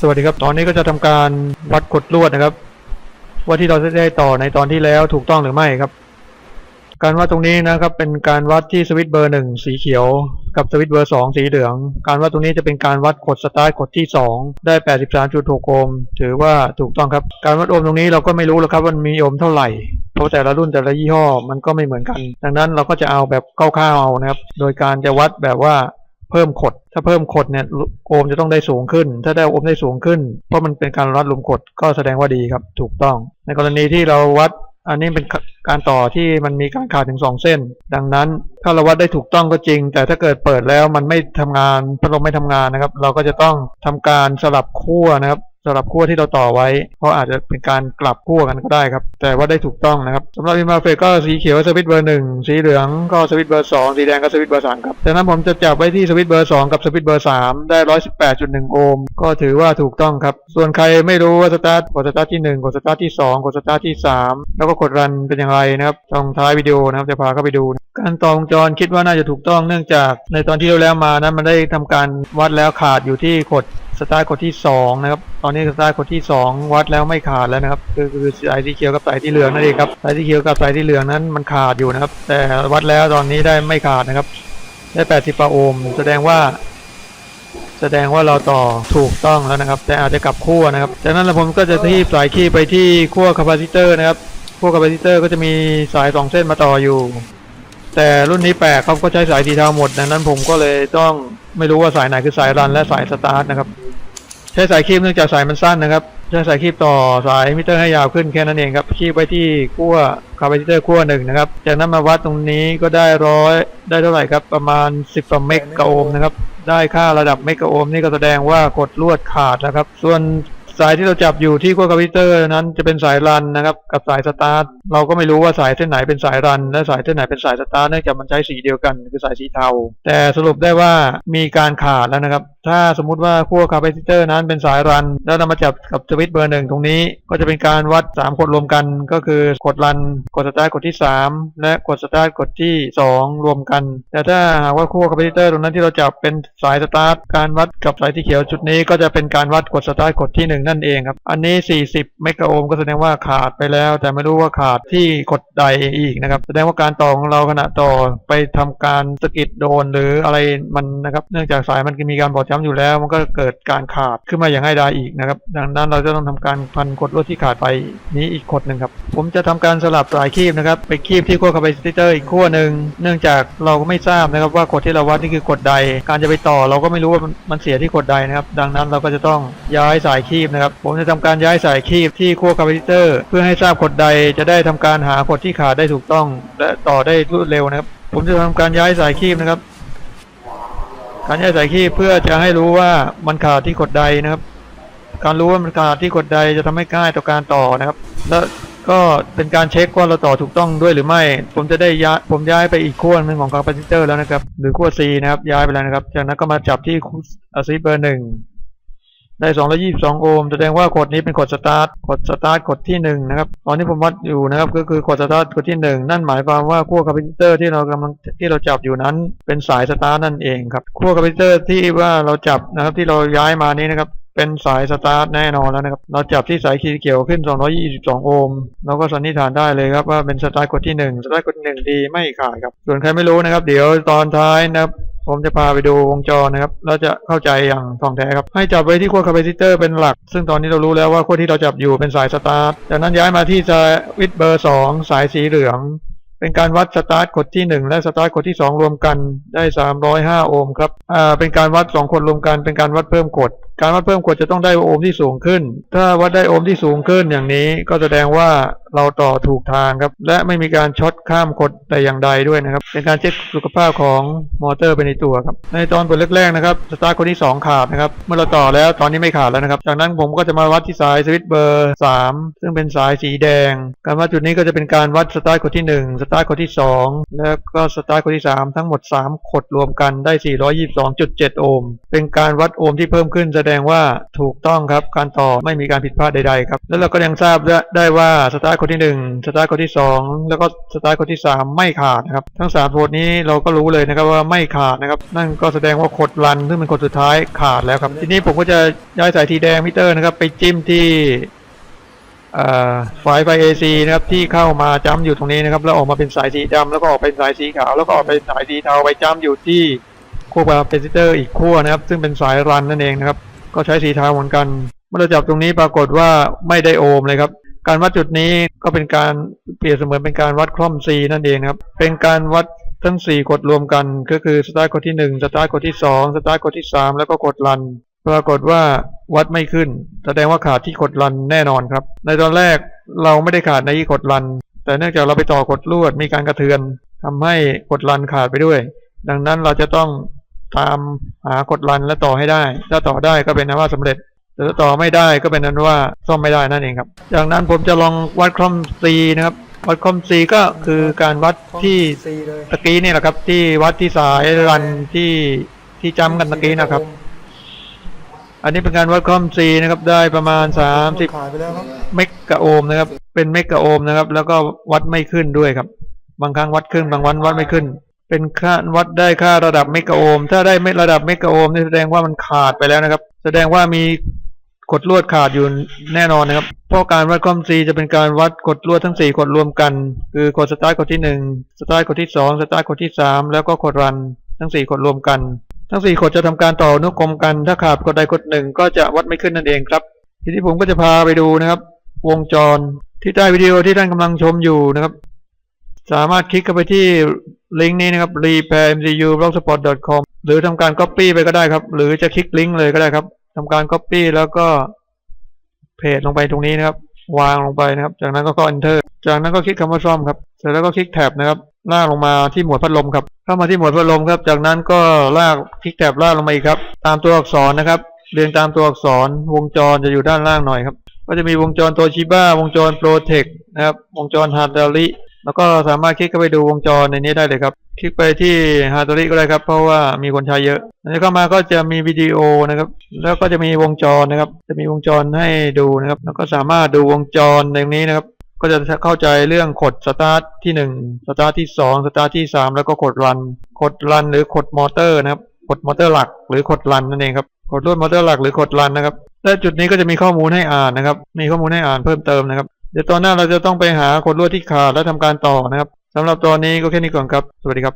สวัสดีครับ ตอนนี้ก็จะทำการวัดกดลวดนะครับ ว่าที่เราได้ต่อในตอนที่แล้วถูกต้องหรือไม่ครับ การวัดตรงนี้นะครับ เป็นการวัดที่สวิตช์เบอร์หนึ่งสีเขียว กับสวิตช์เบอร์สองสีเหลือง การวัดตรงนี้จะเป็นการวัดกดสตาร์ทกดที่สองได้83.6โอห์มถือว่าถูกต้องครับ การวัดโอห์มตรงนี้เราก็ไม่รู้แล้วครับว่ามันมีโอห์มเท่าไหร่เพราะแต่ละรุ่นแต่ละยี่ห้อมันก็ไม่เหมือนกัน ดังนั้นเราก็จะเอาแบบคร่าวๆเอานะครับ โดยการจะวัดแบบว่า เพิ่มขด ถ้าเพิ่มขดเนี่ยโอมจะต้องได้สูงขึ้น ถ้าได้โอมได้สูงขึ้น เพราะมันเป็นการวัดลมขดก็แสดงว่าดีครับ ถูกต้อง ในกรณีที่เราวัดอันนี้เป็นการต่อที่มันมีการขาดถึงสองเส้น ดังนั้นถ้าเราวัดได้ถูกต้องก็จริง แต่ถ้าเกิดเปิดแล้วมันไม่ทำงานพัดลมไม่ทำงานนะครับ เราก็จะต้องทำการสลับขั้วนะครับ สลับขั้วที่เราต่อไว้ เพราะอาจจะเป็นการกลับขั้วกันก็ได้ครับ แต่ว่าได้ถูกต้องนะครับสำหรับอิมาเฟก็สีเขียวสวิตช์เบอร์หนึ่งสีเหลืองก็สวิตช์เบอร์สองสีแดงก็สวิตช์เบอร์สามครับดังนั้นผมจะจับไว้ที่สวิตช์เบอร์สองกับสวิตช์เบอร์สามได้ร้อยสิบแปดจุดหนึ่งโอห์มก็ถือว่าถูกต้องครับ ส่วนใครไม่รู้ว่าสตาร์ทกดสตาร์ทที่หนึ่งกดสตาร์ทที่สองกดสตาร์ทที่สามแล้วก็กดรันเป็นอย่างไรนะครับตรงท้ายวิดีโอนะครับจะพาเข้าไปดู การต่อวงจรคิดว่าน่าจะถูกต้องเนื่องจากในตอนที่เราแล้วมานั้นมันได้ทำการวัดแล้วขาดอยู่ที่กด สไตาร์กดที่สองนะครับ ตอนนี้สไตาร์กดที่สองวัดแล้วไม่ขาดแล้วนะครับ คือคือสายสีเขียวกับสายที่เหลืองนั่นเองครับสายสีเขียวกับสายที่เหลืองนั้นมันขาดอยู่นะครับ แต่วัดแล้วตอนนี้ได้ไม่ขาดนะครับ ได้80ปโอห์มแสดงว่า แสดงว่าเราต่อถูกต้องแล้วนะครับ แต่อาจจะกลับขั้วนะครับ จากนั้นผมก็จะที่สายคีย์ไปที่ขั้วคาปาซิเตอร์นะครับขั้วคาปาซิเตอร์ก็จะมีสายสองเส้นมาต่ออยู่แต่รุ่นนี้แปลกเขาก็ใช้สายสีเทาหมดดังนั้นผมก็เลยต้องไม่รู้ว่าสายไหนคือสายรันและสายสตาร์ทนะครับ ใช้สายคีบเนื่องจากสายมันสั้นนะครับ ใช้สายคีบต่อสายมิเตอร์ให้ยาวขึ้นแค่นั้นเองครับ คีบไว้ที่ขั้วคาปาซิเตอร์ขั้วหนึ่งนะครับ จากนั้นมาวัดตรงนี้ก็ได้ร้อยได้เท่าไหร่ครับ ประมาณ 10กว่าเมกะโอห์มนะครับ ได้ค่าระดับเมกะโอห์มนี่ก็แสดงว่ากดลวดขาดนะครับ ส่วน สายที่เราจับอยู่ที่ขั้วคอมพิวเตอร์นั้นจะเป็นสายรันนะครับ กับสายสตาร์ทเราก็ไม่รู้ว่าสายเส้นไหนเป็นสายรัน และสายเส้นไหนเป็นสายสตาร์ทเนื่องจากมันใช้สีเดียวกันคือสายสีเทา แต่สรุปได้ว่ามีการขาดแล้วนะครับ ถ้าสมมุติว่าขั้วคาปาซิเตอร์นั้นเป็นสายรัน แล้วเรามาจับกับสวิตช์เบอร์หนึ่งตรงนี้ ก็จะเป็นการวัด 3 กดรวมกัน ก็คือกดรัน กดสตาร์ทกดที่ 3 และกดสตาร์ทกดที่ 2 รวมกัน แต่ถ้าหากว่าขั้วคาปาซิเตอร์ตรงนั้นที่เราจับเป็นสายสตาร์ทการวัดกับสายที่เขียวจุดนี้ก็จะเป็นการวัดกดสตาร์ทกดที่ 1นั่นเองครับ อันนี้ 40 เมกะโอห์มก็แสดงว่าขาดไปแล้ว แต่ไม่รู้ว่าขาดที่กดใดอีกนะครับ แสดงว่าการต่อของเราขณะต่อไปทำการสกิดโดนหรืออะไรมันนะครับ เนื่องจากสายมันมีการบอดจ้ำอยู่แล้ว มันก็เกิดการขาดขึ้นมาอย่างง่ายดายอีกนะครับ ดังนั้นเราจะต้องทำการพันกดลวดที่ขาดไปนี้อีกกดหนึ่งครับ ผมจะทำการสลับสายคีบนะครับ ไปคีบที่ขั้วคาปาซิเตอร์อีกขั้วหนึ่ง เนื่องจากเราก็ไม่ทราบนะครับว่ากดที่เราวัดนี่คือกดใด การจะไปต่อเราก็ไม่รู้ว่ามันมันเสียที่กดใดนะครับ ดังนั้นเราก็จะต้องย้ายสายคีบนะครับ ผมจะทำการย้ายสายคีบที่ขั้วคาปาซิเตอร์ เพื่อให้ทราบกดใดจะได้ทำการหากดที่ขาดได้ถูกต้อง และต่อได้รวดเร็วนะครับ ผมจะทำการย้ายสายคีบนะครับ การย้ายสายคีบเพื่อจะให้รู้ว่ามันขาดที่กดใดนะครับ การรู้ว่ามันขาดที่กดใดจะทำให้ง่ายต่อการต่อนะครับ แล้วก็เป็นการเช็คว่าเราต่อถูกต้องด้วยหรือไม่ ผมจะได้ย้ายผมย้ายไปอีกขั้วหนึ่งของคาปาซิเตอร์แล้วนะครับ หรือขั้ว C นะครับ ย้ายไปแล้วนะครับ จากนั้นก็มาจับที่อซิเบอร์หนึ่ง ได้222โอห์มแสดงว่ากดนี้เป็นกดสตาร์ทกดสตาร์ทกดที่1นะครับตอนนี้ผมวัดอยู่นะครับก็คือกดสตาร์ทกดที่ 1 นั่นหมายความว่าขั้วคาปาซิเตอร์ที่เรากำลังที่เราจับอยู่นั้น เป็นสายสตาร์ทนั่นเองครับขั้วคาปาซิเตอร์ที่ว่าเราจับนะครับที่เราย้ายมานี้นะครับเป็นสายสตาร์ทแน่นอนแล้วนะครับ เราจับที่สายขีดเขียวขึ้น 222 โอห์ม เราก็สันนิษฐานได้เลยครับว่าเป็นสตาร์ทกดที่ 1 สตาร์ทกดที่1ดีไม่ขาดครับ ส่วนใครไม่รู้นะครับ เดี๋ยวตอนท้ายนะครับ ผมจะพาไปดูวงจรนะครับ เราจะเข้าใจอย่างท่องแท้ครับ ให้จับไว้ที่ขั้วคาปาซิเตอร์เป็นหลัก ซึ่งตอนนี้เรารู้แล้วว่าขั้วที่เราจับอยู่เป็นสายสตาร์ท จากนั้นย้ายมาที่สวิทเบอร์ 2 สายสีเหลือง เป็นการวัดสตาร์ทกดที่ 1 และสตาร์ทกดที่ 2 รวมกันได้ 305 โอห์มครับ อ่า เป็นการวัด 2 คนรวมกัน เป็นการวัดเพิ่มกด การวัดเพิ่มกดจะต้องได้โอห์มที่สูงขึ้น ถ้าวัดได้โอห์มที่สูงขึ้นอย่างนี้ก็แสดงว่าเราต่อถูกทางครับ และไม่มีการช็อตข้ามกดแต่อย่างใดด้วยนะครับ เป็นการเช็คสุขภาพของมอเตอร์ไปในตัวครับ ในตอนเปิดแรกๆนะครับสตาร์ทคนที่ 2 ขาดนะครับ เมื่อเราต่อแล้วตอนนี้ไม่ขาดแล้วนะครับ จากนั้นผมก็จะมาวัดที่สายสวิตช์เบอร์ 3 ซึ่งเป็นสายสีแดง การวัดจุดนี้ก็จะเป็นการวัดสตาร์ทกดที่ 1 สตาร์ทกดที่ 2 แล้วก็สตาร์ทกดที่ 3 ทั้งหมด3กดรวมกันได้ 422.7 โอห์ม เป็นการวัดโอห์มที่เพิ่มขึ้นแสดงว่าถูกต้องครับการต่อไม่มีการผิดพลาดใดๆครับแล้วเราก็ยังทราบได้ว่าสตาร์ทคนที่หนึ่งสตาร์ทคนที่สองแล้วก็สตาร์ทคนที่สามไม่ขาดนะครับทั้งสามโหมดนี้เราก็รู้เลยนะครับว่าไม่ขาดนะครับนั่นก็แสดงว่าขดรันซึ่งเป็นขดสุดท้ายขาดแล้วครับทีนี้ผมก็จะย้ายสายสีแดงมิเตอร์นะครับไปจิ้มที่เอ่ายไฟ AC นะครับที่เข้ามาจ้ำอยู่ตรงนี้นะครับแล้วออกมาเป็นสายสีดำแล้วก็ออกเป็นสายสีขาวแล้วก็ออกเป็นสายสีเทาไปจ้ำอยู่ที่ขั้วคาปาซิเตอร์อีกขั้วนะครับ ซึ่งเป็นสายรันนั่นเองนะครับ ก็ใช้สีเทาเหมือนกันเมื่อเราจับตรงนี้ปรากฏว่าไม่ได้โอห์มเลยครับ การวัดจุดนี้ก็เป็นการเปรียบเสมือนเป็นการวัดคล่อม C นั่นเองนะครับ เป็นการวัดทั้ง 4กดรวมกัน ก็คือสตาร์ทกดที่ 1 สตาร์ทกดที่ 2 สตาร์ทกดที่ 3 แล้วก็กดรัน ปรากฏว่าวัดไม่ขึ้น แสดงว่าขาดที่กดรันแน่นอนครับ ในตอนแรกเราไม่ได้ขาดในที่กดรัน แต่เนื่องจากเราไปต่อกดลวดมีการกระเทือนทำให้กดรันขาดไปด้วย ดังนั้นเราจะต้อง ตามหากดรันและต่อให้ได้ ถ้าต่อได้ก็เป็นนว่าสำเร็จแต่ถ้าต่อไม่ได้ก็เป็นนั้นว่าซ่อมไม่ได้นั่นเองครับ จากนั้นผมจะลองวัดคล่อม C นะครับ วัดคล่อม C ก็คือการวัดที่ซีเลยตะกี้นี่แหละครับ ที่วัดที่สายรันที่ที่จำกันตะกี้นะครับ อันนี้เป็นการวัดคล่อม C นะครับ ได้ประมาณ 30ขายไปแล้วครับเมกะโอห์มนะครับ เป็นเมกะโอห์มนะครับ แล้วก็วัดไม่ขึ้นด้วยครับ บางครั้งวัดขึ้นบางวันวัดไม่ขึ้น เป็นค่าวัดได้ค่าระดับเมกะโอห์มถ้าได้ไม่ระดับเมกะโอห์มนี่แสดงว่ามันขาดไปแล้วนะครับ แสดงว่ามีกดลวดขาดอยู่แน่นอนนะครับ เพราะการวัดความซีจะเป็นการวัดกดลวดทั้ง 4 กดรวมกัน คือกดสตาร์ทกดที่ 1 สตาร์ทกดที่ 2 สตาร์ทกดที่ 3 แล้วก็กดรันทั้ง 4 กดรวมกัน ทั้ง 4 กดจะทำการต่ออนุกรมกัน ถ้าขาดกดใดกดหนึ่งก็จะวัดไม่ขึ้นนั่นเองครับ ทีนี้ผมก็จะพาไปดูนะครับ วงจรที่ใต้วิดีโอที่ท่านกำลังชมอยู่นะครับ สามารถคลิกเข้าไปที่ลิงก์นี้นะครับ repairmcublogspot.com หรือทำการ Copy ไปก็ได้ครับ หรือจะคลิกลิงก์เลยก็ได้ครับทำการ Copy แล้วก็เพจลงไปตรงนี้นะครับ วางลงไปนะครับ จากนั้นก็ก็ Enter จากนั้นก็คลิกคำว่าซ่อมครับ เสร็จแล้วก็คลิกแท็บนะครับ ลากลงมาที่หมวดพัดลมครับ เข้ามาที่หมวดพัดลมครับ จากนั้นก็ลากคลิกแท็บลากลงมาอีกครับ ตามตัวอักษรนะครับ เรียงตามตัวอักษร วงจรจะอยู่ด้านล่างหน่อยครับ ก็จะมีวงจรโตชิบ้าวงจรโปรเทคนะครับ วงจรฮาร์ดริ แล้วก็สามารถคลิกเข้าไปดูวงจรในนี้ได้เลยครับ คลิกไปที่ฮาร์ดริก็ได้ครับ เพราะว่ามีคนใช้เยอะแล้วเข้ามาก็จะมีวิดีโอนะครับ แล้วก็จะมีวงจรนะครับ จะมีวงจรให้ดูนะครับ แล้วก็สามารถดูวงจรในนี้นะครับ ก็จะเข้าใจเรื่องกดสตาร์ทที่หนึ่งสตาร์ทที่สองสตาร์ทที่สามแล้วก็กดรันกดรันหรือกดมอเตอร์นะครับกดมอเตอร์หลักหรือกดรันนั่นเองครับกดรูดมอเตอร์หลักหรือกดรันนะครับและจุดนี้ก็จะมีข้อมูลให้อ่านนะครับ มีข้อมูลให้อ่านเพิ่มเติมนะครับ ดี๋ยวตอนหน้าเราจะต้องไปหากดลวดที่ขาดและทำการต่อนะครับสำหรับตอนนี้ก็แค่นี้ก่อนครับ สวัสดีครับ